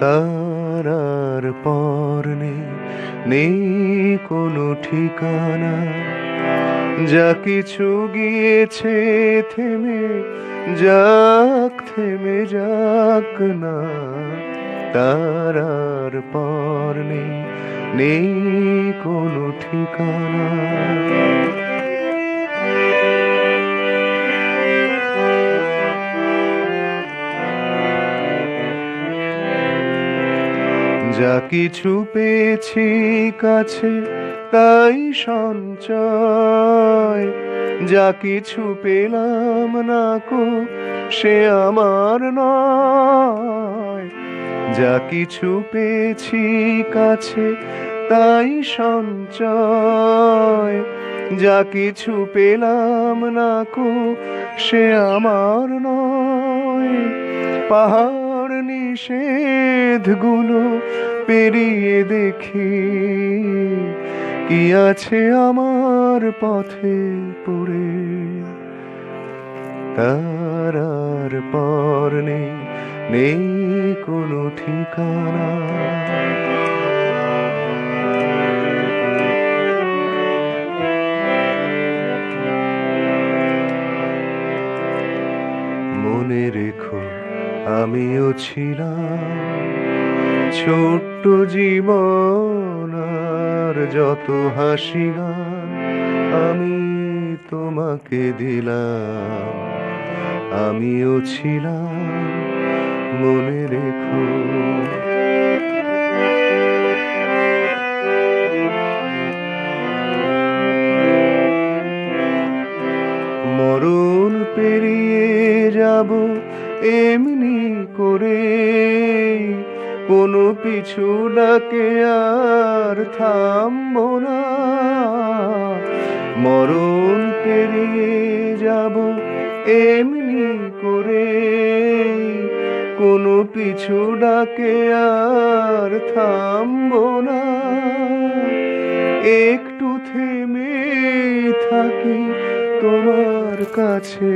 তার আর পর নেই নেই কোনো ঠিকানা। যা কিছু গিয়েছে থেমে যাক থেমে যাক না। তার আর পর নেই নেই কোনো ঠিকানা। যা কিছু পেয়েছি কাছে, তাই সঞ্চয়। যা কিছু পেলাম না কো, সে আমার নয়। যা কিছু পেয়েছি কাছে, তাই সঞ্চয়। যা কিছু পেলাম না কো, সে আমার নয়। পাহাড় নিষেধগুলো পেরিয়ে দেখি। কি আছে আমার পথে পড়ে? তার আর পর নেই নেই কোনো ঠিকানা। মনে রেখো আমিও ছিলাম ছোট্ট জীবন আর যত হাসি আমি তোমাকে দিলাম। আমিও ছিলাম, মনে রেখো। মরণ পেরিয়ে যাব এমনি করে কোনো পিছু ডাকে আর থামবো না। মরণ পেরিয়ে যাব এমনি করে কোনো পিছু ডাকে আর থামবো না। একটু থেমে থাকি তোমার কাছে।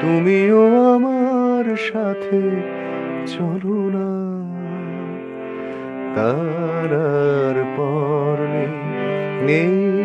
তুমিও আমার সাথে চলো না। তার পর নেই